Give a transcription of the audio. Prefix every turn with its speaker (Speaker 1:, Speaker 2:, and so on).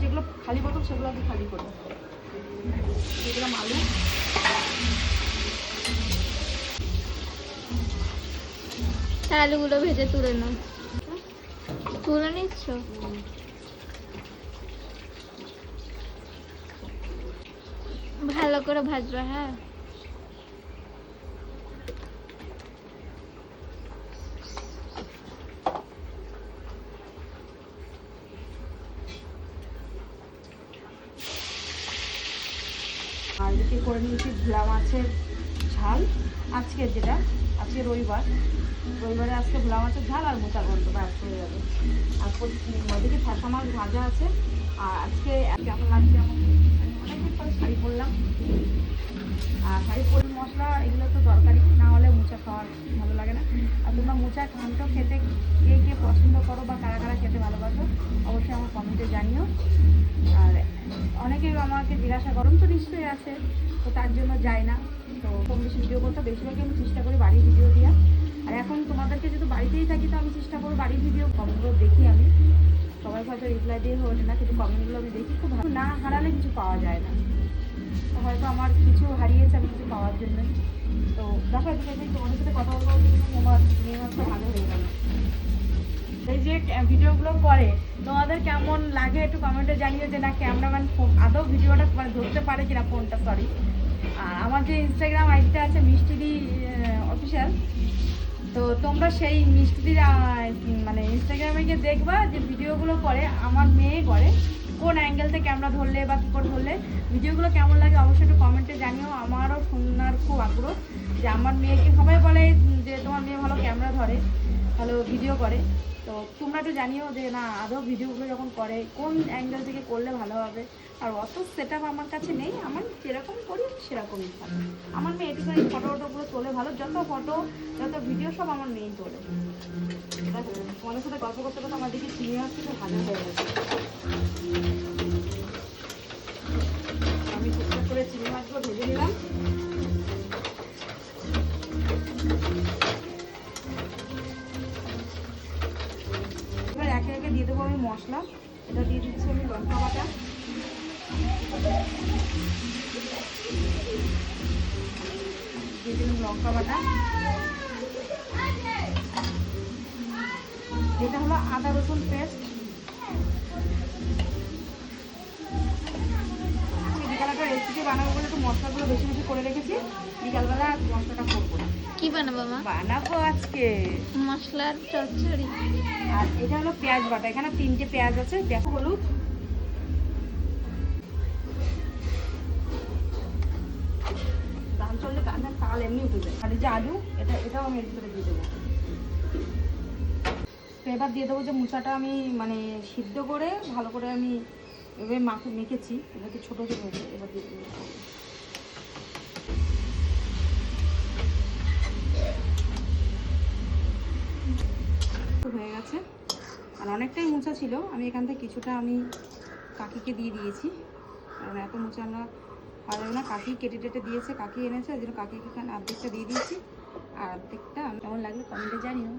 Speaker 1: যেগুলো খালি বোতল, সেগুলো আগে খালি করে যেগুলো আলু
Speaker 2: আলুগুলো ভেজে তুলে নাও। তুলে নিচ্ছ? ভালো করে ভাজবা হ্যাঁ?
Speaker 1: আর এদিকে করে নিয়েছি ভোলা মাছের ঝাল। আজকে যেটা, আজকে রবিবার। রবিবারে আজকে ভোলা মাছের ঝাল আর মোচা গন্ধ, ব্যাস, হয়ে যাবে আর ওদিকে ঠাসা মাছ ভাজা আছে। আর আজকে কেমন লাগছে আমার? শাড়ি পরলাম। আর শাড়ি পরি মশলা, এগুলো তো দরকারি। না হলে মোচা খাওয়ার মোচা ঘন্ট খেতে কে কে পছন্দ করো বা কারা কারা খেতে ভালোবাসো, অবশ্যই আমার কমেন্টে জানিও। আর অনেকে আমাকে জিজ্ঞাসা গরম তো নিশ্চয়ই আছে। তো তার জন্য যায় না। তো কম বেশি ভিডিও করতে, বেশিরভাগই আমি চেষ্টা করি বাড়ির ভিডিও দেওয়া আর এখন তোমাদেরকে যেহেতু বাড়িতেই থাকি, তো আমি চেষ্টা করব বাড়ির ভিডিও কমেন্টগুলো দেখি আমি। সবাই হয়তো রিপ্লাই দিয়ে ওঠে না, কিন্তু কমেন্টগুলো আমি দেখি। খুব ভালো। না হারালে কিছু পাওয়া যায় না। হয়তো আমার কিছু হারিয়েছে, আমি কিছু পাওয়ার জন্য এই যে ভিডিওগুলো করে তোমাদের কেমন লাগে একটু কমেন্টে জানিও যে না ক্যামেরাম্যান আদৌ ভিডিওটা মানে ধরতে পারে কিনা ফোনটা সরি আর আমার যে ইনস্টাগ্রাম আইডিটা আছে মিষ্টিদি অফিসিয়াল তো তোমরা সেই মিষ্টিদির মানে ইনস্টাগ্রামে গিয়ে দেখবা যে ভিডিওগুলো করে আমার মেয়ে করে, কোন অ্যাঙ্গেল থেকে ক্যামেরা ধরলে বা কী করে ধরলে। ভিডিওগুলো কেমন লাগে অবশ্যই একটু কমেন্টে জানিও, আমারও শোনার খুব আগ্রহ। যে আমার মেয়েকে সবাই বলে যে তোমার মেয়ে ভালো ক্যামেরা ধরে, ভালো ভিডিও করে। তো তোমরা একটু জানিও যে, না, আদৌ ভিডিওগুলো যখন করে, কোন অ্যাঙ্গেল থেকে করলে ভালো হবে? আর অত সেট আমার কাছে নেই, আমার যেরকম করি সেরকমই আমার মেয়ে এটুখানি ফটো ফটোগুলো তোলে ভালো, যত ফটো যত ভিডিও সব আমার মেয়েই তোলে। তোমাদের সাথে গল্প করতে করতে আমার দিকে চিনি আসছে তো ভালো হয়ে গেছে। আমি টুকটাক করে চিংড়ি মাছগুলো ভেজে নিলাম। একে দিয়ে দেবো আমি মশলা। এটা দিয়ে দিচ্ছি আমি লঙ্কা বাটা। দিয়ে দিলাম লঙ্কা বাটা। এটা হলো আদা রসুন পেস্ট। রেসিপি বানাবো বলে একটু মশলাগুলো বেশি বেশি করে রেখেছি। বিকালবেলা মশলাটা করব।
Speaker 2: কি বানাবো মা?
Speaker 1: বানাবো আজকে।
Speaker 2: মশলার চচ্চড়ি।
Speaker 1: আর এটা হলো পেঁয়াজ বাটা। এখানে তিনটে পেঁয়াজ আছে পেঁয়াজ হলুদ। ধান চললে কাঁচা তাল এমনি উঠে যায়। আর যে আলু এটা এটাও আমি এর ভিতরে দিয়ে দেবো। তো এবার দিয়ে দেবো যে মুচাটা আমি মানে সিদ্ধ করে ভালো করে আমি এভাবে মাখে মেখেছি এবার তো ছোটো ছোটো হয়েছে এবার দিয়ে হয়ে গেছে। আর অনেকটাই মোচা ছিল, আমি এখান থেকে কিছুটা আমি কাকিকে দিয়ে দিয়েছি। কারণ এত মোচা আমরা পাওয়া যাবে না। কাকি কেটে টেটে দিয়েছে, কাকি এনেছে, ওই জন্য কাকিকে এখানে অর্ধেকটা দিয়ে দিয়েছি। আর অর্ধেকটা কেমন লাগল কমেন্টে জানিও।